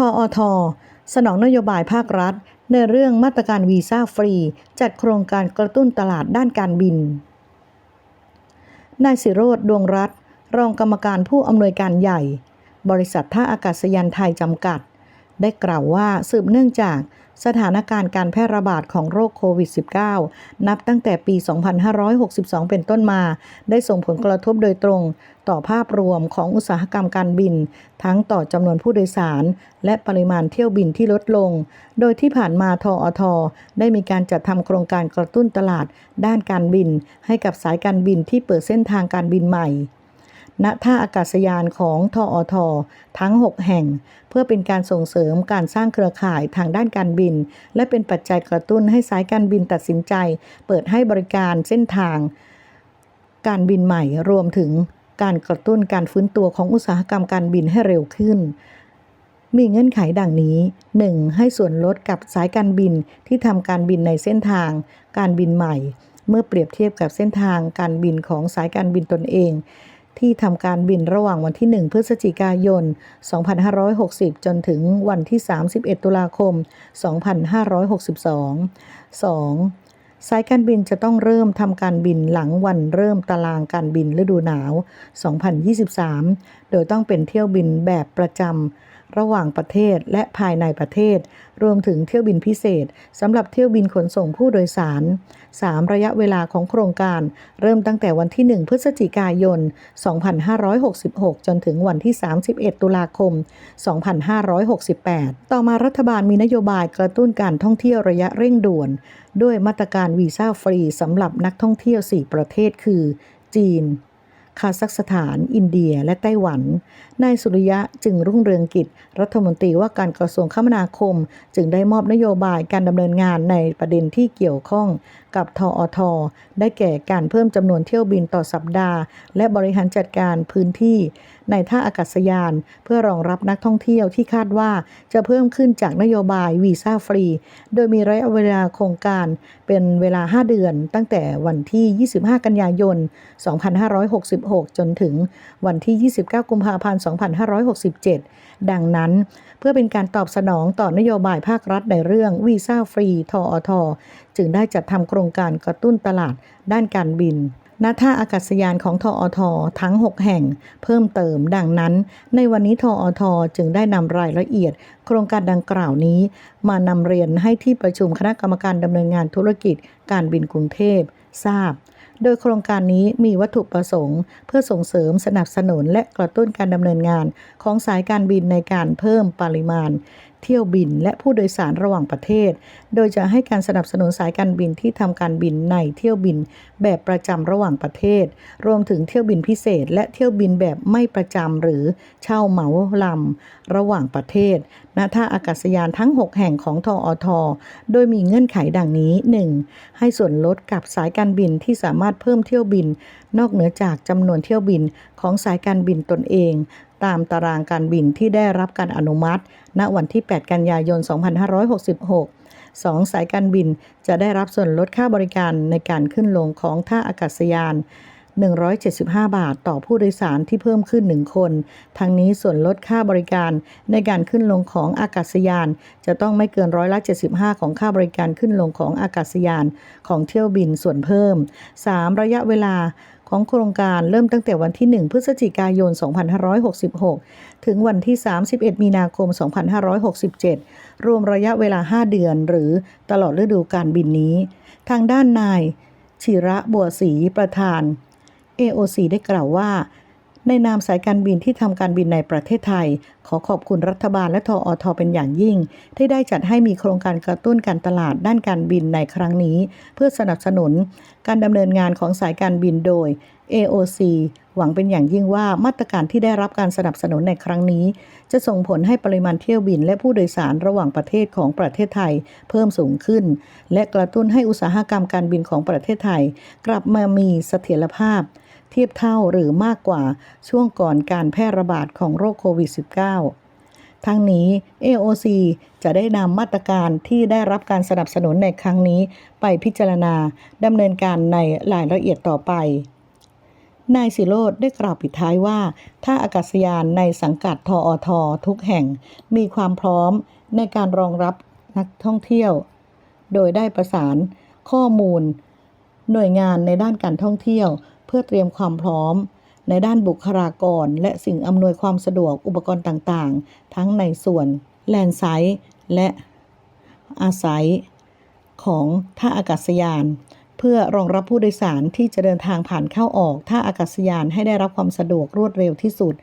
ทอทสนองนโยบายภาครัฐ ในเรื่องมาตรการวีซ่าฟรี จัดโครงการกระตุ้นตลาดด้านการบิน นายสิโรธดวงรัตน์รองกรรมการผู้อำนวยการใหญ่ บริษัทท่าอากาศยานไทยจำกัด ได้กล่าวว่าสืบเนื่องจาก สถานการณ์การแพร่ระบาดของโรคโควิด -19 นับตั้งแต่ปี 2562 เป็นต้นมา ได้ส่งผลกระทบโดยตรง ต่อภาพรวมของอุตสาหกรรมการบิน ทั้งต่อจำนวนผู้โดยสาร และปริมาณเที่ยวบินที่ลดลง โดยที่ผ่านมาทออทได้มีการจัดทำโครงการกระตุ้นตลาด ด้านการบิน ให้กับสายการบินที่เปิดเส้นทางการบินใหม่ ณท่าอากาศยานของทออททั้ง 6 แห่ง เพื่อเป็นการส่งเสริมการสร้างเครือข่ายทางด้านการบิน และเป็นปัจจัยกระตุ้นให้สายการบินตัดสินใจ เปิดให้บริการเส้นทาง การบินใหม่รวมถึงการกระตุ้นการฟื้นตัวของอุตสาหกรรมการบินให้เร็วขึ้น มีเงื่อนไขดังนี้ 1. ให้ส่วนลดกับสายการบินที่ทำการบินในเส้นทาง การบินใหม่ เมื่อเปรียบเทียบกับเส้นทางการบินของสายการบินตนเอง ที่ทำการบินระหว่างวันที่ 1 พฤศจิกายน 2560 จนถึงวันที่ 31 ตุลาคม 2562 2. สายการบินจะต้องเริ่มทำการบินหลังวันเริ่มตารางการบินฤดูหนาว 2023 โดยต้องเป็นเที่ยวบินแบบประจำ ระหว่างประเทศและภายในประเทศ รวมถึงเที่ยวบินพิเศษสำหรับเที่ยวบินขนส่งผู้โดยสาร 3. ระยะเวลาของโครงการ เริ่มตั้งแต่วันที่ 1 พฤศจิกายน 2566 จนถึงวันที่ 31 ตุลาคม 2568 ต่อมารัฐบาลมีนโยบายกระตุ้นการท่องเที่ยวระยะเร่งด่วน ด้วยมาตรการวีซ่าฟรีสำหรับนักท่องเที่ยว 4 ประเทศคือ จีน คาซัคสถาน อินเดีย และไต้หวัน นายสุริยะจึงรุ่งเรืองกิจ รัฐมนตรีว่าการกระทรวงคมนาคม จึงได้มอบนโยบายการดำเนินงานในประเด็นที่เกี่ยวข้องกับทออทได้แก่การเพิ่มจำนวนเที่ยวบินต่อสัปดาห์ และบริหารจัดการพื้นที่ ในท่าอากาศยาน เพื่อรองรับนักท่องเที่ยวที่คาดว่าจะเพิ่มขึ้นจากนโยบายวีซ่าฟรี โดยมีระยะเวลาโครงการเป็นเวลา 5 เดือน ตั้งแต่วันที่ 25 กันยายน 2566 จนถึงวันที่ 29 กุมภาพันธ์ 2567 ดังนั้น เพื่อเป็นการตอบสนองต่อนโยบายภาครัฐในเรื่องวีซ่าฟรีทออทจึงได้จัดทำโครงการกระตุ้นตลาดด้านการบินณท่าอากาศยานของทออททั้ง 6 แห่ง เพิ่มเติมดังนั้น ในวันนี้ทออทจึงได้นำรายละเอียด โครงการดังกล่าวนี้ มานำเรียนให้ที่ประชุมคณะกรรมการดำเนินงานธุรกิจ การบินกรุงเทพ ทราบ โดยโครงการนี้มีวัตถุประสงค์ เพื่อส่งเสริมสนับสนุนและกระตุ้นการดำเนินงานของสายการบินในการเพิ่มปริมาณ เที่ยวบิน และผู้โดยสารระหว่างประเทศ โดยจะให้การสนับสนุนสายการบินที่ทำการบินในเที่ยวบินแบบประจำระหว่างประเทศ รวมถึงเที่ยวบินพิเศษ และเที่ยวบินแบบไม่ประจำหรือเช่าเหมาลำระหว่างประเทศณท่าอากาศยานทั้ง 6 แห่งของทออทโดยมีเงื่อนไขดังนี้ 1. ให้ส่วนลดกับสายการบินที่สามารถเพิ่มเที่ยวบิน นอกเหนือจากจำนวนเที่ยวบินของสายการบินตนเอง ตามตารางการบินที่ได้รับการอนุมัติ ณ วันที่ 8 กันยายน 2566 2. สายการบินจะได้รับส่วนลดค่าบริการในการขึ้นลงของท่าอากาศยาน 175 บาทต่อผู้โดยสารที่เพิ่มขึ้น 1 คน ทั้งนี้ส่วนลดค่าบริการในการขึ้นลงของอากาศยาน จะต้องไม่เกินร้อยละ 75 ของค่าบริการขึ้นลงของอากาศยานของเที่ยวบินส่วนเพิ่ม 3. ระยะเวลา ของโครงการเริ่มตั้งแต่วันที่ 1 พฤศจิกายน 2566 ถึงวันที่ 31 มีนาคม 2567 รวมระยะเวลา 5 เดือน หรือตลอดฤดูการบินนี้ ทางด้านนาย ชิระบัวศรีประธาน AOC ได้กล่าวว่า ในนามสายการบินที่ทำการบินในประเทศไทย ขอขอบคุณรัฐบาลและทออทเป็นอย่างยิ่ง ที่ได้จัดให้มีโครงการกระตุ้นการตลาดด้านการบินในครั้งนี้ เพื่อสนับสนุน การดำเนินงานของสายการบินโดย AOC หวังเป็นอย่างยิ่งว่ามาตรการที่ได้รับการสนับสนุนในครั้งนี้ จะส่งผลให้ปริมาณเที่ยวบินและผู้โดยสารระหว่างประเทศของประเทศไทย เพิ่มสูงขึ้น และกระตุ้นให้อุตสาหกรรมการบินของประเทศไทย กลับมามีเสถียรภาพ เทียบเท่าหรือมากกว่าช่วงก่อนการแพร่ระบาดของโรคโควิด -19 ทั้งนี้ AOC จะได้นำมาตรการที่ได้รับการสนับสนุนในครั้งนี้ไปพิจารณาดำเนินการในรายละเอียดต่อไปนายสิโรธได้กล่าวปิดท้ายว่าท่าอากาศยานในสังกัดทออททุกแห่งมีความพร้อมในการรองรับนักท่องเที่ยว โดยได้ประสานข้อมูล หน่วยงานในด้านการท่องเที่ยว เพื่อเตรียมความพร้อม ในด้านบุคลากร และสิ่งอำนวยความสะดวกอุปกรณ์ต่างๆ ทั้งในส่วนแลนไซต์และอาศัยของท่าอากาศยาน เพื่อรองรับผู้โดยสารที่จะเดินทางผ่านเข้าออกท่าอากาศยานให้ได้รับความสะดวกรวดเร็วที่สุด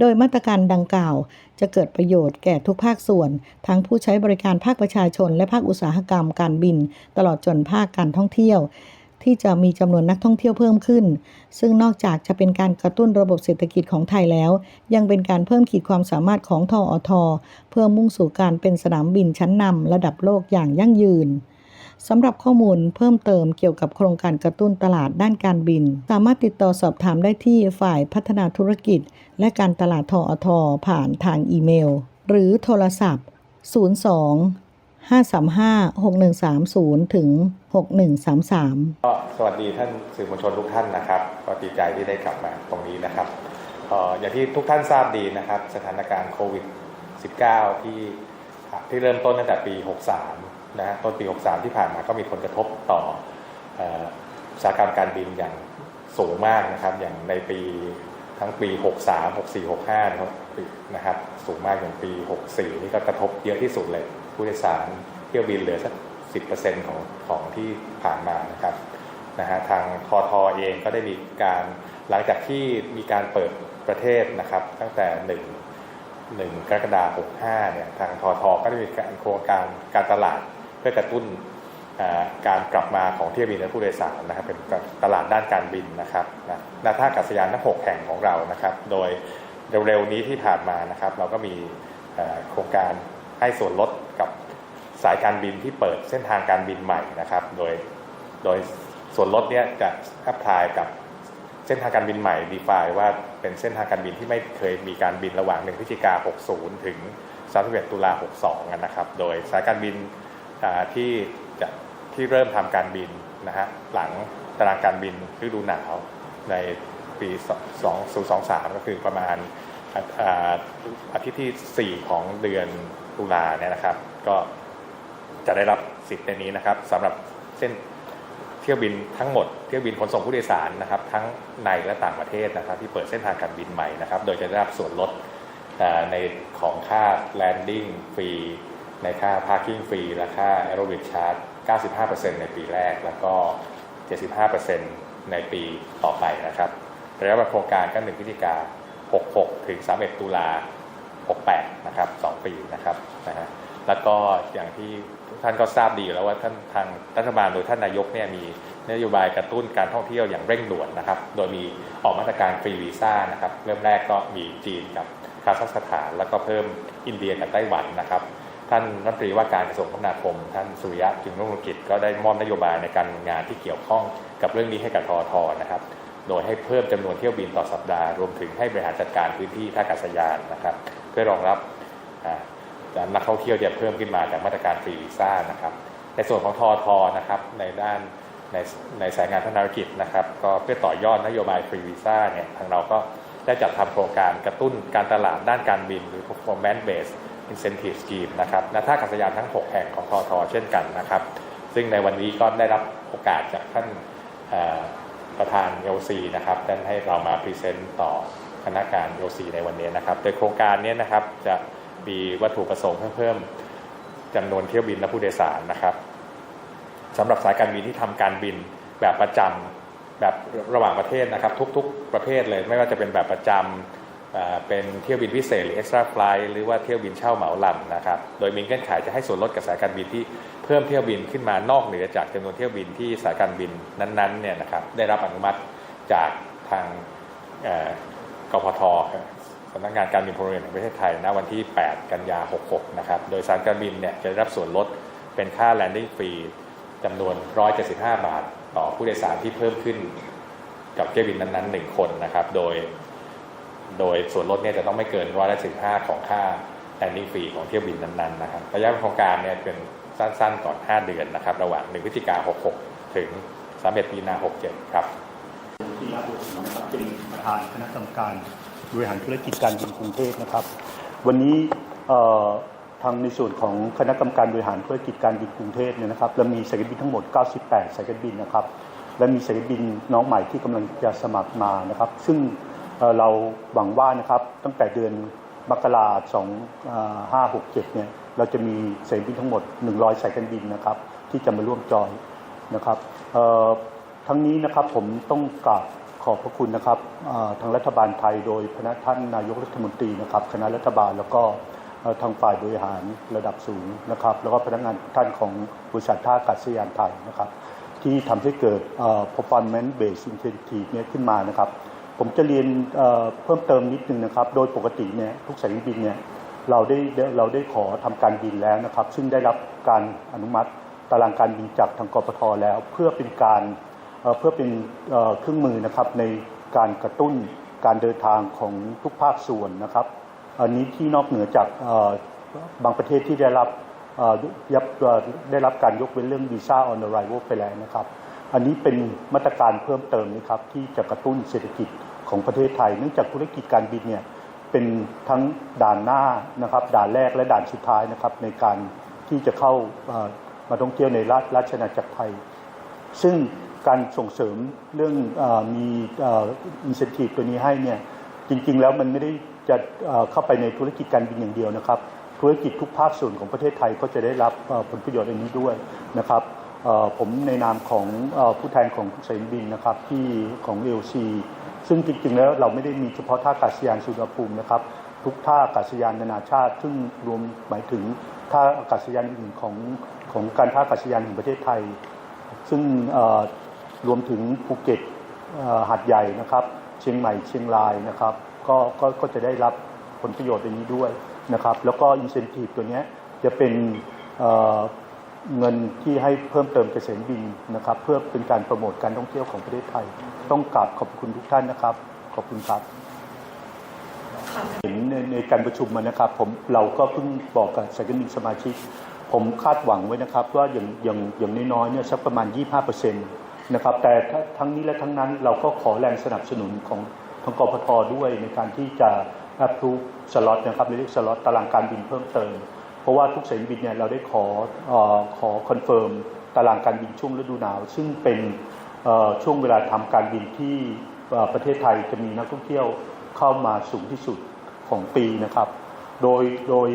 โดยมาตรการดังกล่าว จะเกิดประโยชน์แก่ทุกภาคส่วน ทั้งผู้ใช้บริการภาคประชาชน และภาคอุตสาหกรรมการบิน ตลอดจนภาคการท่องเที่ยว ที่จะมีจำนวนนักท่องเที่ยวเพิ่มขึ้น ซึ่งนอกจากจะเป็นการกระตุ้นระบบเศรษฐกิจของไทยแล้ว ยังเป็นการเพิ่มขีดความสามารถของทออทเพื่อมุ่งสู่การเป็นสนามบินชั้นนำระดับโลกอย่างยั่งยืนสำหรับข้อมูลเพิ่มเติมเกี่ยวกับโครงการกระตุ้นตลาดด้านการบิน สามารถติดต่อสอบถามได้ที่ฝ่ายพัฒนาธุรกิจ และการตลาดทออทผ่านทางอีเมล หรือโทรศัพท์ 02 535 6130 ถึง 6133 ก็สวัสดีท่านสื่อมวลชนทุกท่านนะครับก็ดีใจที่ได้กลับมาตรงนี้นะครับเอ่ออย่างที่ทุกท่านทราบดีนะครับ สถานการณ์โควิด -19 ที่ที่เริ่มต้นตั้งแต่ปี 63 นะฮะต้นปี 63 ที่ผ่านมาก็มีผลกระทบต่อเอ่ออุตสาหกรรมการบินอย่างสูงมากนะครับ อย่างในปีทั้งปี 63 64 65นะครับนะครับ สูงมากอย่างปี 64 นี่ก็กระทบเยอะที่สุดเลย ผู้โดยสารเที่ยวบินเหลือสัก10%ของของที่ผ่านมานะครับนะฮะทางทอทอเองก็ได้มีการหลังจากที่มีการเปิดประเทศนะครับ ตั้งแต่1 1กรกฎาคม65เนี่ยทางทอทอก็ได้มีการโครงการการตลาดเพื่อกระตุ้นการกลับมาของเที่ยวบินและผู้โดยสารนะครับเป็นตลาดด้านการบินนะครับนะณท่าอากาศยานทั้ง6แห่งของเรานะครับ โดยเร็วๆนี้ที่ผ่านมานะครับ เราก็มีโครงการให้ส่วนลด สายการบินที่เปิดเส้นทางการบินใหม่นะครับ โดยโดยส่วนลดเนี้ยจะแอพพลายกับเส้นทางการบินใหม่ดีฟายว่าเป็นเส้นทางการบินที่ไม่เคยมีการบินระหว่าง1พฤศจิกา60 ถึง31ตุลา62นะครับ โดยสายการบินที่จะที่เริ่มทำการบินนะฮะหลังตารางการบินฤดูหนาวในปี 2023 ก็คือประมาณอาอ่าอาทิตย์ที่ 4 ของเดือนตุลาเนี่ยนะครับ ก็ จะได้รับสิทธิ์ในนี้นะครับสำหรับเส้นเที่ยวบินทั้งหมดเที่ยวบินขนส่งผู้โดยสารนะครับ ทั้งในและต่างประเทศนะครับ ที่เปิดเส้นทางการบินใหม่นะครับ โดยจะได้รับส่วนลดในของค่า landing ฟรีในค่า parking ฟรีและค่า aerobic charge 95%ในปีแรก แล้วก็ 75%ในปีต่อไปนะครับระยะเวลาโครงการก็1พฤศจิกา66 ถึง 31 ตุลา68 นะครับ 2 ปีนะครับนะฮะแล้วก็อย่างที่ ท่านก็ทราบดีแล้วว่าท่านทางรัฐบาลโดยท่านนายกเนี่ยมีนโยบายกระตุ้นการท่องเที่ยวอย่างเร่งด่วนนะครับ โดยมีออกมาตรการฟรีวีซ่านะครับ เริ่มแรกก็มีจีนกับคาซัคสถาน แล้วก็เพิ่มอินเดียกับไต้หวันนะครับ ท่านรัฐมนตรีว่าการกระทรวงคมนาคม ท่านสุริยะจึงรุ่งเรืองกิจก็ได้มอบนโยบายในการงานที่เกี่ยวข้องกับเรื่องนี้ให้กับทอทนะครับ โดยให้เพิ่มจำนวนเที่ยวบินต่อสัปดาห์ รวมถึงให้บริหารจัดการพื้นที่ท่าอากาศยานนะครับ เพื่อรองรับ นักท่องเที่ยวจะเพิ่มขึ้นมาจากมาตรการฟรีวีซ่านะครับ ในส่วนของทอทนะครับในด้านในในสายงานพัฒนาธุรกิจนะครับ ก็เพื่อต่อยอดนโยบายฟรีวีซ่าเนี่ยทางเราก็ได้จัดทำโครงการกระตุ้นการตลาดด้านการบิน หรือ performance based incentive scheme นะครับณท่าอากาศยานทั้ง 6 แห่งของทอทเช่นกันนะครับ ซึ่งในวันนี้ก็ได้รับโอกาสจากท่านประธาน LC นะครับได้ให้เรามาพรีเซนต์ต่อคณะการ LC ในวันนี้นะครับ โดยโครงการนี้นะครับจะ มีวัตถุประสงค์เพื่อเพิ่มจำนวนเที่ยวบินและผู้โดยสารนะครับสำหรับสายการบินที่ทำการบินแบบประจำแบบระหว่างประเทศนะครับ ทุกๆประเภทเลย ไม่ว่าจะเป็นแบบประจำอ่าเป็นเที่ยวบินพิเศษหรือ extra flight หรือว่าเที่ยวบินเช่าเหมาลำนะครับ โดยมีเงื่อนไขจะให้ส่วนลดกับสายการบินที่เพิ่มเที่ยวบินขึ้นมานอกเหนือจากจำนวนเที่ยวบินที่สายการบินนั้นๆเนี่ยนะครับได้รับอนุมัติจากทางกพท สำนักงานการบินพลเรือนแห่งประเทศไทยณวันที่ 8 กันยา 66 นะครับ โดยสายการบินเนี่ยจะได้รับส่วนลดเป็นค่า landing fee จำนวน 175 บาท ต่อผู้โดยสารที่เพิ่มขึ้นกับเที่ยวบินนั้นๆ 1 คนนะครับ โดย โดยส่วนลดเนี่ยจะต้องไม่เกินร้อยละสิบห้าของค่า landing fee ของเที่ยวบินนั้นๆ นะครับ ระยะโครงการเนี่ยเป็นสั้นๆ ก่อน 5 เดือนนะครับ ระหว่าง 1 พฤศจิกา 66 ถึง31มีนา 67 ครับจีระบุตรนะครับเป็นประธานคณะกรรมการ บริหารธุรกิจการบินกรุงเทพนะครับ วันนี้ทางในส่วนของคณะกรรมการบริหารธุรกิจการบินกรุงเทพเนี่ยนะครับเรามีสายการบินทั้งหมด 98 สายการบินนะครับ และมีสายการบินน้องใหม่ที่กำลังจะสมัครมานะครับ ซึ่งเราหวังว่านะครับตั้งแต่เดือนมกราสองห้าหกเจ็ดเนี่ยเราจะมีสายการบินทั้งหมด 100 สายการบินนะครับที่จะมาร่วมจอยนะครับทั้งนี้นะครับผมต้องกราบ ขอบพระคุณนะครับทางรัฐบาลไทยโดยพระท่านนายกรัฐมนตรีนะครับ คณะรัฐบาลแล้วก็ทางฝ่ายบริหารระดับสูงนะครับ แล้วก็พนักงานท่านของบริษัทท่าอากาศยานไทยนะครับ ที่ทำให้เกิด performance based incentive เนี่ยขึ้นมานะครับ ผมจะเรียนเพิ่มเติมนิดนึงนะครับ โดยปกติเนี่ยทุกสายบินเนี่ยเราได้เราได้ขอทำการบินแล้วนะครับ ซึ่งได้รับการอนุมัติตารางการบินจากทางกปทแล้ว เพื่อเป็นการ เพื่อเป็นเครื่องมือนะครับในการกระตุ้นการเดินทางของทุกภาคส่วนนะครับ อันนี้ที่นอกเหนือจากบางประเทศที่ได้รับยับได้รับการยกเว้นเรื่องวีซ่าออน r r i v a l ไปแล้วนะครับ อันนี้เป็นมาตรการเพิ่มเติมนะครับที่จะกระตุ้นเศรษฐกิจของประเทศไทย เนื่องจากธุรกิจการบินเนี่ยเป็นทั้งด่านหน้านะครับ ด่านแรกและด่านสุดท้ายนะครับในการที่จะเข้ามาท่องเที่ยวในราชราชอาณาจักรไทย ซึ่ง การส่งเสริมเรื่องเออมีอินเซนティブตัวนี้ให้เนี่ยจริงๆ แล้วมันไม่ได้จะเอ่อเข้าไปในธุรกิจการบินอย่างเดียวนะครับ ธุรกิจทุกภาคส่วนของประเทศไทยก็จะได้รับเอ่อผลประโยชน์อันนี้ด้วยนะครับเอ่อผมในนามของเอ่อผู้แทนของทุกสายการบินนะครับที่ของ LC ซึ่งจริงๆ แล้วเราไม่ได้มีเฉพาะท่าอากาศยานสุวรรณภูมินะครับ ทุกท่าอากาศยานนานาชาติ ซึ่งรวมหมายถึงท่าอากาศยานอื่นของของการท่าอากาศยานแห่งประเทศไทย ซึ่งเอ่อ รวมถึงภูเก็ตหาดใหญ่นะครับ เชียงใหม่เชียงรายนะครับก็ก็ก็จะได้รับผลประโยชน์ตรงนี้ด้วยนะครับแล้วก็อินเซนティブตัวนี้จะเป็นเงินที่ให้เพิ่มเติมเกษตรบินนะครับ เพื่อเป็นการโปรโมทการท่องเที่ยวของประเทศไทย ต้องกราบขอบคุณทุกท่านนะครับ ขอบคุณครับเห็นในในการประชุมมานะครับผมเราก็เพิ่งบอกกับสายการบินสมาชิก ผมคาดหวังไว้นะครับ ว่าอย่างอย่างอย่างน้อยๆเนี่ยสักประมาณ 25%เนะครับ แต่ทั้งนี้และทั้งนั้นเราก็ขอแรงสนับสนุนของทางกพทด้วยในการที่จะ approve สล็อตนะครับเรียกสล็อตตารางการบินเพิ่มเติม เพราะว่าทุกสายบินเนี่ยเราได้ขอออขอคอนเฟิร์มตารางการบินช่วงฤดูหนาว ซึ่งเป็นช่วงเวลาทำการบินที่ประเทศไทยจะมีนักท่องเที่ยวเข้ามาสูงที่สุดของปีนะครับ โดยโดย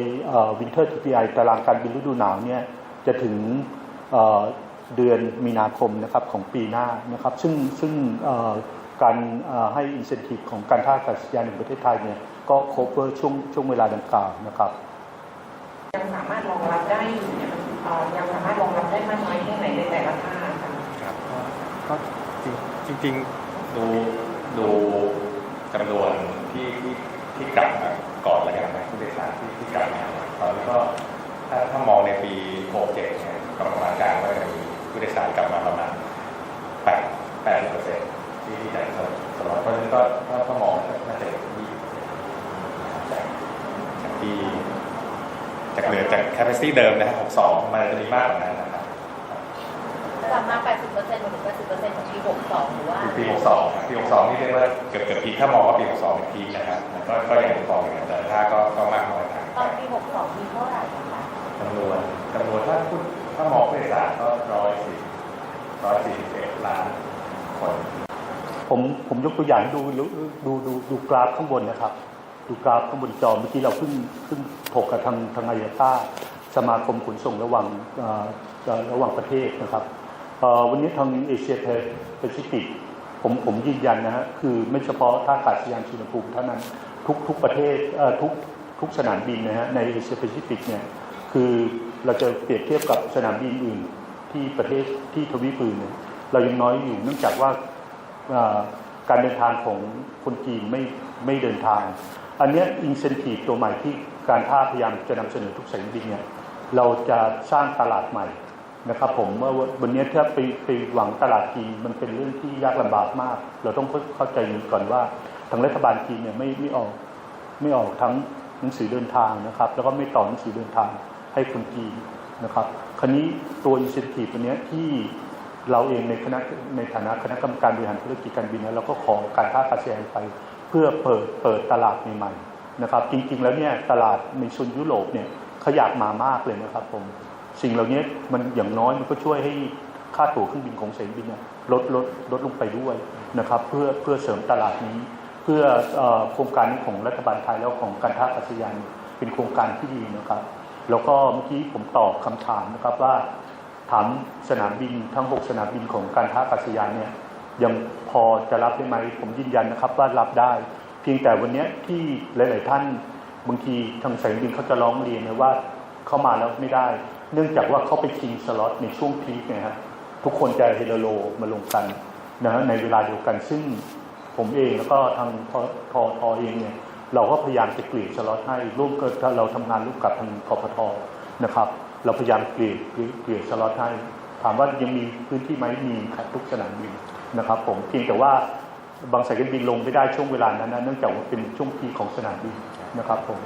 วินเทอร์ทีพีไอตารางการบินฤดูหนาวเนี่ยจะถึง เอ่อเดือนมีนาคมนะครับของปีหน้านะครับ ซึ่งซึ่งเอ่อการเอ่อให้อินเซนティブของการท่าอากาศยานแห่งประเทศไทยเนี่ยก็ครบช่วงช่วงเวลาดังกล่าวนะครับ ยังสามารถรองรับได้อยู่เนี่ยมันเอ่อยังสามารถรองรับได้มากน้อยแค่ไหนในแต่ละท่าค่ะ ครับก็ก็จริงจริงๆดูดูจำนวนที่ที่ที่กลับมาก่อนแล้วกันนะผู้โดยสารที่ที่กลับมาตอนนี้ก็ถ้าถ้ามองในปี 67เนี่ยก็ประมาณการว่าจะมี ผู้โดยสารกลับมาประมาณ8 80เปอร์เซ็นต์ที่ที่จะสำหรับเพราะฉะนั้นก็ถ้าถ้ามองน่าจะอยู่ที่จากจากที่จากเหลือจาก capacity เดิมนะครับ62มันจะมีมากกว่านั้นนะครับกลับมา 80%หรือ80%ของปี 62 หรือว่า ปี 62 ปี 62 นี่เรียกว่าเกือบเกือบพีคถ้ามองว่าปี 62 เป็นพีคนะครับมันก็ก็ยังพออยู่แต่ถ้าก็ก็มากน้อยทางตอนปี 62 มีเท่าไหร่คะจำนวนจำนวนถ้าพูด ถ้ามองผู้โดยสารก็ร้อยสี่ร้อยสี่สิบเอ็ดล้านคนผมผมยกตัวอย่างให้ดูดูดูดูกราฟข้างบนนะครับ ดูกราฟข้างบนจอเมื่อกี้เราเพิ่งเพิ่งถกกับทางทางไอยาต้าสมาคมขนส่งระหว่างระหว่างประเทศนะครับวันนี้ทางเอเชียแปซิฟิกผมผมยืนยันนะฮะคือไม่เฉพาะท่าอากาศยานสุวรรณภูมิเท่านั้นทุกทุกประเทศทุกทุกสนามบินนะฮะในเอเชียแปซิฟิกเนี่ยคือ เราจะเปรียบเทียบกับสนามบินอื่นที่ประเทศที่ทวีปอื่นเนี่ยเรายังน้อยอยู่เนื่องจากว่า เอ่อการเดินทางของคนจีนไม่ไม่เดินทาง อันเนี้อินเซนティブตัวใหม่ที่การท่าพยายามจะนำเสนอทุกสายการบินเนี่ยเราจะสร้างตลาดใหม่นะครับผมเมื่อวันนี้ถ้าไปไปหวังตลาดจีนมันเป็นเรื่องที่ยากลำบากมาก เราต้องเข้าใจก่อนว่าทางรัฐบาลจีนเนี่ยไม่ไม่ออกไม่ออกทั้งหนังสือเดินทางนะครับ แล้วก็ไม่ต่อหนังสือเดินทาง ให้คนจีนนะครับคันนี้ตัวอินสิทธิตัวนี้ที่เราเองในคณะในฐานะคณะกรรมการบริหารธุรกิจการบินเราก็ขอการท่าอากาศยานไป เพื่อเปิดเปิดตลาดใหม่ๆนะครับ จริงๆแล้วเนี่ยตลาดในชนยุโรปเนี่ยขยับมามากเลยนะครับผมสิ่งเหล่านี้มันอย่างน้อยมันก็ช่วยให้ค่าตั๋วเครื่องบินของสายบินลดลดลดลงไปด้วยนะครับเพื่อเพื่อเสริมตลาดนี้ เพื่อโครงการของรัฐบาลไทยแล้วของการท่าอากาศยานเป็นโครงการที่ดีนะครับ แล้วก็เมื่อกี้ผมตอบคำถามนะครับว่าถามสนามบินทั้ง 6 สนามบินของการท่าอากาศยานเนี่ยยังพอจะรับได้ไหมผมยืนยันนะครับว่ารับได้ เพียงแต่วันนี้ที่หลาย ๆ ท่านบางทีทางสายบินเขาจะร้องเรียนนะว่าเข้ามาแล้วไม่ได้ เนื่องจากว่าเขาไปชิงสล็อตในช่วงพีคไงฮะทุกคนจะเฮโลโลมาลงกันนะฮะในเวลาเดียวกันซึ่งผมเองแล้วก็ทางทททเองเนี่ย เราก็พยายามจะเกลี่ยสล็อตให้ร่วมกับเราทำงานร่วมกับทางกพทนะครับ เราพยายามเกลี่ยเกลี่ยเกลี่ยสล็อตให้ถามว่ายังมีพื้นที่ไหมมีครับทุกสนามบินนะครับ ผมเพียงแต่ว่าบางสายการบินลงไม่ได้ช่วงเวลานั้นนะเนื่องจากว่าเป็นช่วงพีคของสนามบินนะครับผม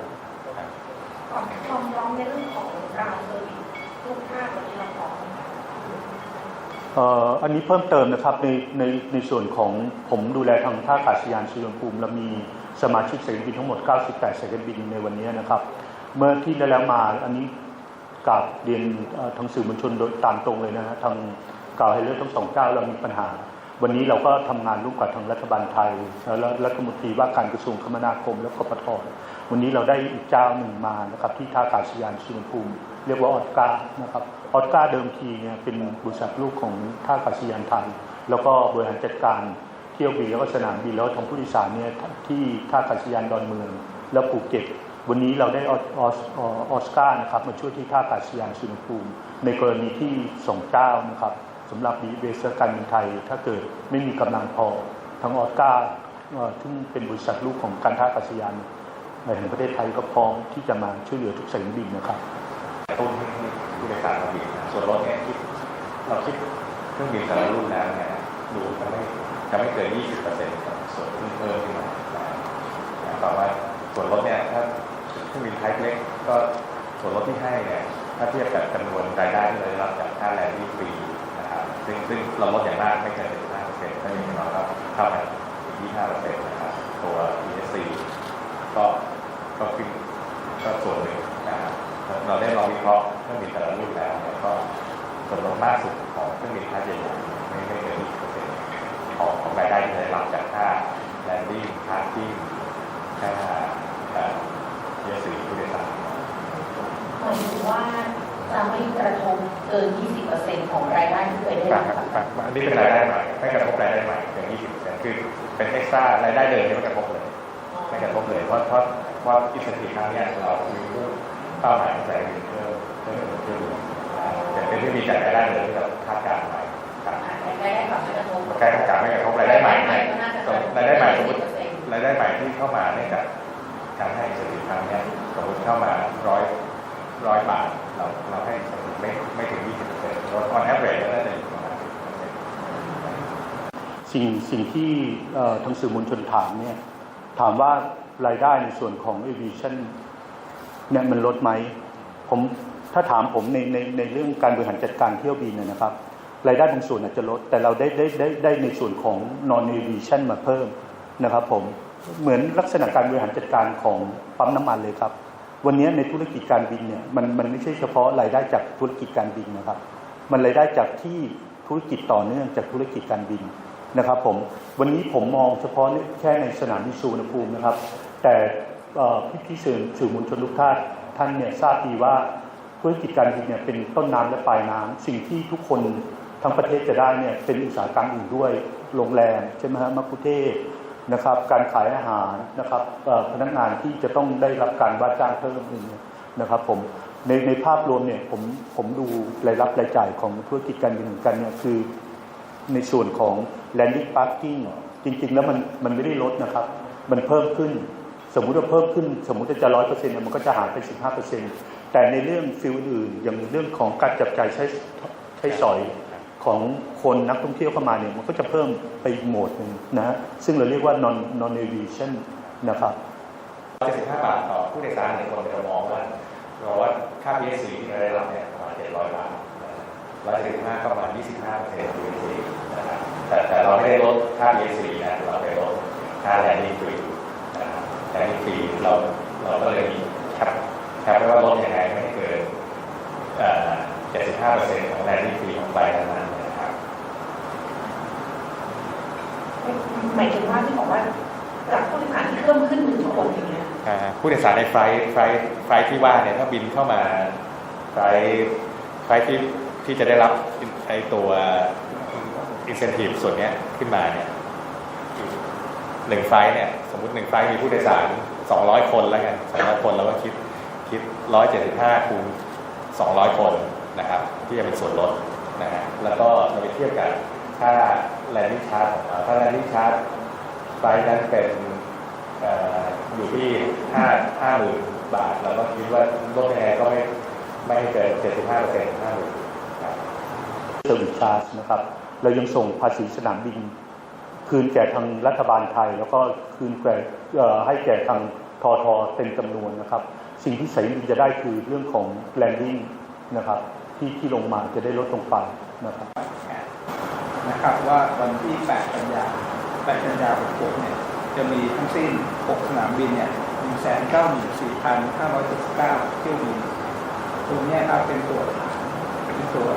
ความพร้อมในเรื่องของการเซอร์วิสทุกภาควันนี้เราพร้อมไหมคะเอ่ออันนี้เพิ่มเติมนะครับในในในส่วนของผมดูแลทางท่าอากาศยานสุวรรณภูมิและมี สมาชิกสายการบินทั้งหมด 98 สายการบินในวันนี้นะครับ เมื่อที่ได้แล้วมาอันนี้กราบเรียนทางสื่อมวลชนโดยตามตรงเลยนะฮะทางกล่าวให้เรื่องทั้งสองเจ้าเรามีปัญหา วันนี้เราก็ทำงานร่วมกับทางรัฐบาลไทย แล้วรัฐมนตรีว่าการกระทรวงคมนาคม และกปทวันนี้เราได้อีกเจ้าหนึ่งมานะครับที่ท่าอากาศยานสุวรรณภูมิ เรียกว่าออสการ์นะครับออสการ์เดิมทีเนี่ยเป็นบริษัทลูกของท่าอากาศยานไทย แล้วก็บริหารจัดการ เที่ยวบินแล้วก็สนามบินแล้วก็ทางผู้โดยสารเนี่ยที่ท่าอากาศยานดอนเมือง แล้วภูเก็ต วันนี้เราได้ออสออสออสการ์นะครับมาช่วยที่ท่าอากาศยานสุวรรณภูมิ ในกรณีที่ส่งเจ้านะครับสำหรับบีเบสการบินไทย ถ้าเกิดไม่มีกำลังพอทางออสการ์เอ่อซึ่งเป็นบริษัทลูกของการท่าอากาศยานแห่งประเทศไทยก็พร้อมที่จะมาช่วยเหลือทุกสายบินนะครับต้นให้ผู้โดยสารบินส่วนรถเนี่ยคิดเราคิดเครื่องบินแต่ละรุ่นแล้วเนี่ย ดูจะไม่จะไม่เกิน 20%กับส่วนที่เพิ่มขึ้นมานะนะต่ว่าส่วนรถเนี่ยถ้าเครื่องบินไทป์เล็กก็ส่วนลดที่ให้เนี่ยถ้าเทียบกับจำนวนรายได้ที่เราได้รับจากค่าแรงที่ฟรีนะครับซึ่งซึ่งเราลดอย่างมากไม่เกิน15%ถ้าอย่างน้อยก็เท่ากันอีก25%นะครับตัว ESC ก็ก็ขึ้นก็ส่วนหนึ่งนะครับเราได้ลองวิเคราะห์เครื่องบินแต่ละรุ่นแล้วเนี่ยก็ส่วนลดมากสุดของเครื่องบินค่าใหญ่ๆไม่ไม่เกิน รายได้ที่ได้รับจากค่าแลนดิ้งค่าทิ้งค่าเยอะสีผู้โดยสารหมายถึงว่าจะไม่กระทบเกิน 20%ของรายได้ที่เคยได้รับบครับอันนี้เป็นรายได้ใหม่ไม่กระทบรายได้ใหม่อย่าง 20%คือเป็นเอ็กซ์ตร้ารายได้เดิมที่ไม่กระทบเลยไม่กระทบเลยเพราะเพราะเพราะอิสระครั้งนี้เรามีเป้าหมายที่ใส่เพิ่มเพิ่มเพิ่มแต่เป็นที่มีจากรายได้เดิมที่เราคาดการณ์ไว้ รับรายได้แบบไม่กระทบใกล้กับไม่กระทบรายได้ใหม่รายได้ใหม่ก็น่าจะรายได้ใหม่สมมติ20%รายได้ใหม่ที่เข้ามาเนื่องจากการให้สถิติครั้งเนี้ยสมมติเข้ามาร้อยร้อยบาทเราเราให้สถิติไม่ไม่ถึง20เปอร์เซ็นต์ลด on average ก็ได้อยู่ประมาณ10%สิ่งสิ่งที่เอ่อทางสื่อมวลชนถามเนี่ยถามว่ารายได้ในส่วนของ aviation เนี่ยมันลดไหมผมถ้าถามผมในในในเรื่องการบริหารจัดการเที่ยวบินเนยนะครับ รายได้บางส่วนอาจจะลด แต่เราได้ได้ได้ได้ในส่วนของ non aviation มาเพิ่มนะครับผมเหมือนลักษณะการบริหารจัดการของปั๊มน้ำมันเลยครับ วันนี้ในธุรกิจการบินเนี่ยมันมันไม่ใช่เฉพาะรายได้จากธุรกิจการบินนะครับ มันรายได้จากที่ธุรกิจต่อเนื่องจากธุรกิจการบินนะครับผมวันนี้ผมมองเฉพาะแค่ในสนามบินสุวรรณภูมินะครับ แต่พี่พี่สื่อสื่อมวลชนทุกท่านท่านเนี่ยทราบดีว่าธุรกิจการบินเนี่ยเป็นต้นน้ำและปลายน้ำสิ่งที่ทุกคน ทั้งประเทศจะได้เนี่ยเป็นอุตสาหกรรมอื่นด้วยโรงแรมใช่ไหมฮะมักคุเทศนะครับ การขายอาหารนะครับพนักงานที่จะต้องได้รับการว่าจ้างเพิ่มนี่ยนะครับผมในในภาพรวมเนี่ยผมผมดูรายรับรายจ่ายของธุรกิจการบินเหมือนกันเนี่ยคือในส่วนของ landing parking จริง ๆ แล้วมันมันไม่ได้ลดนะครับ มันเพิ่มขึ้น สมมุติว่าเพิ่มขึ้น สมมุติจะร้อยเปอร์เซ็นต์มันก็จะหายไปสิบห้าเปอร์เซ็นต์แต่ในเรื่องฟิลอื่นอย่างเรื่องของการจับจ่ายใช้ใช้สอย ของคนนักท่องเที่ยวเข้ามาเนี่ยมันก็จะเพิ่มไปอีกโหมดหนึ่งนะฮะซึ่งเราเรียกว่า non non aviation นะครับ75บาทต่อผู้โดยสารในคนจะมองว่าเราว่าค่า PSC ที่เราได้รับเนี่ยประมาณ700บาทร้อยสิบห้าประมาณยี่สิบห้าเปอร์เซ็นต์ VC นะครับแต่แต่เราไม่ได้ลดค่า VC นะเราไปลดค่าแลนดิ้งฟรีนะครับแลนดิ้งฟรีเราเราก็เลยมีแคปแคปไว้ว่าลดยังไงไม่เกิน เจ็ดสิบห้าเปอร์เซ็นต์ของแลนดิ้งฟรีของใบนั้นๆนะครับหมายถึงว่าที่บอกว่าจากผู้โดยสารที่เพิ่มขึ้นหนึ่งคนอย่างเงี้ยอ่าผู้โดยสารในไฟล์ไฟล์ไฟล์ที่ว่าเนี่ยถ้าบินเข้ามาไฟล์ไฟล์ที่ที่จะได้รับไอตัว incentive ส่วนเนี้ยขึ้นมาเนี่ยหนึ่งไฟล์เนี่ยสมมติหนึ่งไฟล์มีผู้โดยสาร200คนแล้วกัน200คนเราก็คิดคิด175คูณ200คน นะครับ ที่จะเป็นส่วนลดนะฮะแล้วก็เราไปเทียบกับค่า landing charge ของเราถ้า landing charge ไฟนั้นเป็นออยู่ที่ห้าห้าหมื่นบาท เราก็คิดว่าลดยังไงก็ไม่ไม่เกินเจ็ดสิบห้าเปอร์เซ็นต์ห้าหมื่นครับเซอร์วิสชาร์จนะครับ เรายังส่งภาษีสนามบิน คืนแก่ทางรัฐบาลไทย แล้วก็คืนแก่ให้แก่ทางทอทอเต็มจำนวนนะครับ สิ่งที่สายบินจะได้คือเรื่องของแลนดิ้งนะครับ ที่ที่ลงมาจะได้ลดลงไปนะครับนะครับว่าวันที่ 8 กันยา 8 กันยา66เนี่ยจะมีทั้งสิ้น 6 สนามบินเนี่ย194,579 เที่ยวบินตรงเนี้ยครับเป็นตัวเป็นตัว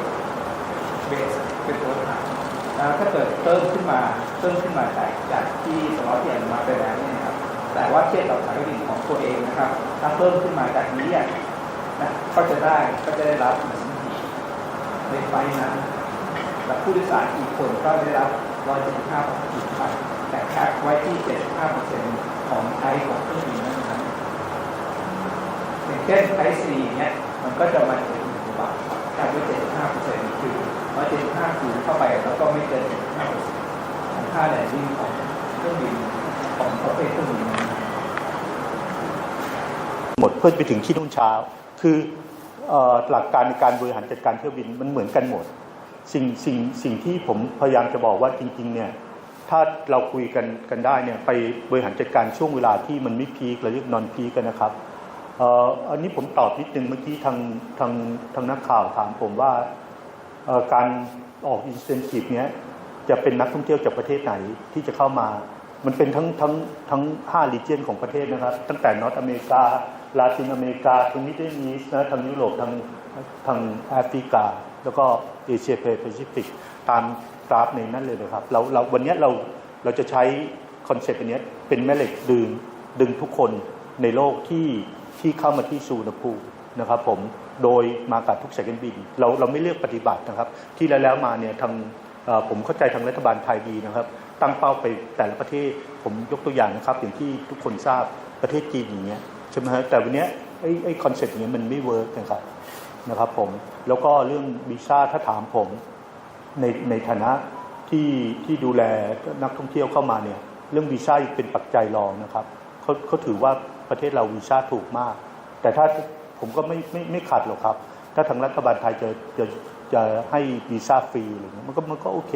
เบสเป็นตัวฐานแล้วถ้าเกิดเพิ่มขึ้นมาเพิ่มขึ้นมาจากจากที่สล็อตที่อนุมัติไปแล้วเนี่ยครับแต่ว่าเทียบกับสายบินของตัวเองนะครับ ถ้าเพิ่มขึ้นมาจากนี้อะนะก็จะได้ก็จะได้รับ ในไฟนั้นและผู้โดยสารอีกคนก็ได้รับ 175บาทอีกไปแต่แคปไว้ที่ 75%ของไทยของเครื่องบินนั้นๆอย่างเช่นไทยซีเนี่ยมันก็จะมาถึง1บาทแคปไว้75%คือ175คูณเข้าไปแล้วก็ไม่เกิน75%ของค่าแลนดิ้งของเครื่องบินของประเภทเครื่องบินหมดเพื่อไปถึงที่นู่นเช้า คือ หลักการในการบริหารจัดการเที่ยวบินมันเหมือนกันหมด สิ่งสิ่งสิ่งที่ผมพยายามจะบอกว่าจริงๆเนี่ยถ้าเราคุยกันกันได้เนี่ยไปบริหารจัดการช่วงเวลาที่มันไม่พีคเราเรีนอนพีกันนะครับอันนี้ผมตอบนิดนึงเมื่อกี้ทางทางทางนักข่าวถามผมว่าการออกอินเซนทีฟเนี้ยจะเป็นนักท่องเที่ยวจากประเทศไหนที่จะเข้ามา มันเป็นทั้งทั้งทั้งห้าลีเจียนของประเทศนะครับ ตั้งแต่นอตอเมริกา ลาตินอเมริกาทางมิดเดิลอีสต์นะทางยุโรปทางทางแอฟริกา แล้วก็เอเชียแปซิฟิกตามกราฟในนั้นเลยนะครับเราเราวันนี้เราเราจะใช้คอนเซ็ปต์อันนี้เป็นแม่เหล็กดึงดึงทุกคนในโลกที่ที่เข้ามาที่สุวรรณภูมินะครับผมโดยมากับทุกสายการบิน เราเราไม่เลือกปฏิบัตินะครับ ที่แล้วแล้วมาเนี่ยทางผมเข้าใจทางรัฐบาลไทยดีนะครับ ตั้งเป้าไปแต่ละประเทศผมยกตัวอย่างนะครับ อย่างที่ทุกคนทราบประเทศจีนอย่างเงี้ย ช่ไหมฮะแต่วันนี้ไอ้ไอ้คอนเซ็ปต์เนี้ยมันไม่เวิร์กนะครับนะครับผมแล้วก็เรื่องวีซ่าถ้าถามผมในในฐานะที่ที่ดูแลนักท่องเที่ยวเข้ามาเนี่ยเรื่องวีซ่าเป็นปัจจัยรองนะครับเขาเขาถือว่าประเทศเราวีซ่าถูกมาก แต่ถ้าผมก็ไม่ไม่ไม่ขัดหรอกครับ ถ้าทางรัฐบาลไทยจะจะจะให้วีซ่าฟรีอะไรเงี้ยมันก็มันก็โอเค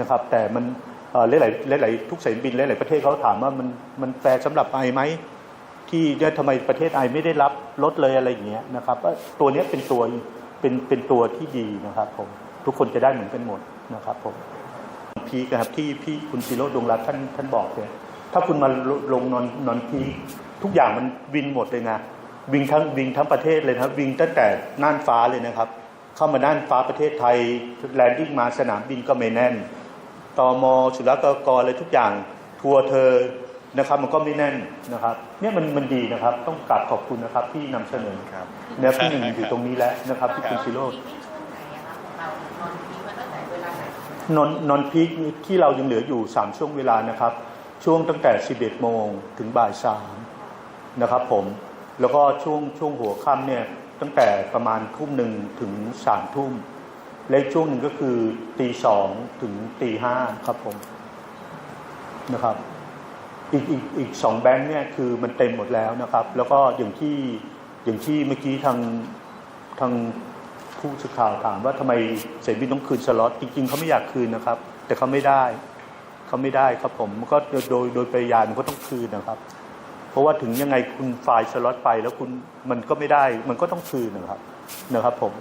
นะครับ แต่มันเอ่อหลายหลายทุกสายบินหลายๆประเทศเขาถามว่ามันมันแฟร์สำหรับไอไหม ที่เนี่ยทำไมประเทศไอไม่ได้รับลดเลยอะไรอย่างเงี้ยนะครับว่าตัวนี้เป็นตัวเป็นเป็นตัวที่ดีนะครับผมทุกคนจะได้เหมือนกันหมดนะครับผมพีคนะครับที่พี่คุณศิโรจน์ดวงรัตน์ท่านท่านบอกเนี่ยถ้าคุณมาลงนอนนอนพีทุกอย่างมันวินหมดเลยนะวิ่งทั้งวิ่งทั้งประเทศเลยนะครับวิ่งตั้งแต่น่านฟ้าเลยนะครับ เข้ามาน่านฟ้าประเทศไทยแลนดิ้งมาสนามบินก็ไม่แน่นตมศุลกากรอะไรทุกอย่างทัวร์เธอ นะครับ มันก็ไม่แน่นนะครับ เนี่ยมันมันดีนะครับ ต้องกราบขอบคุณนะครับที่นำเสนอครับแนวที่หนึ่งอยู่ตรงนี้แล้วนะครับที่คุณซิโรจน์ที่ช่วงไหนอะคะของเรานอนพีคมันตั้งแต่เวลาไหนนอนนอนพีคที่เรายังเหลืออยู่ 3 ช่วงเวลานะครับ ช่วงตั้งแต่ 11 โมงถึงบ่าย3นะครับผมแล้วก็ช่วงช่วงหัวค่ำเนี่ยตั้งแต่ประมาณทุ่มหนึ่งถึงสามทุ่มและอีกช่วงหนึ่งก็คือตีสองถึงตีห้าครับผมนะครับ อีกอีกอีกสองแบงค์เนี่ยคือมันเต็มหมดแล้วนะครับ แล้วก็อย่างที่อย่างที่เมื่อกี้ทางทางผู้สื่อข่าวถามว่าทำไมเสบินต้องคืนสล็อตจริงๆเขาไม่อยากคืนนะครับ แต่เขาไม่ได้เขาไม่ได้ครับผมก็โดยโดยโดยปริยายมันก็ต้องคืนนะครับ เพราะว่าถึงยังไงคุณไฟล์สล็อตไปแล้วคุณมันก็ไม่ได้ มันก็ต้องคืนนะครับนะครับผม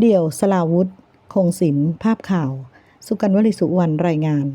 เดี่ยวสลาวุธ คงศิลป์ภาพข่าว สุกันวลิสุวรรณรายงาน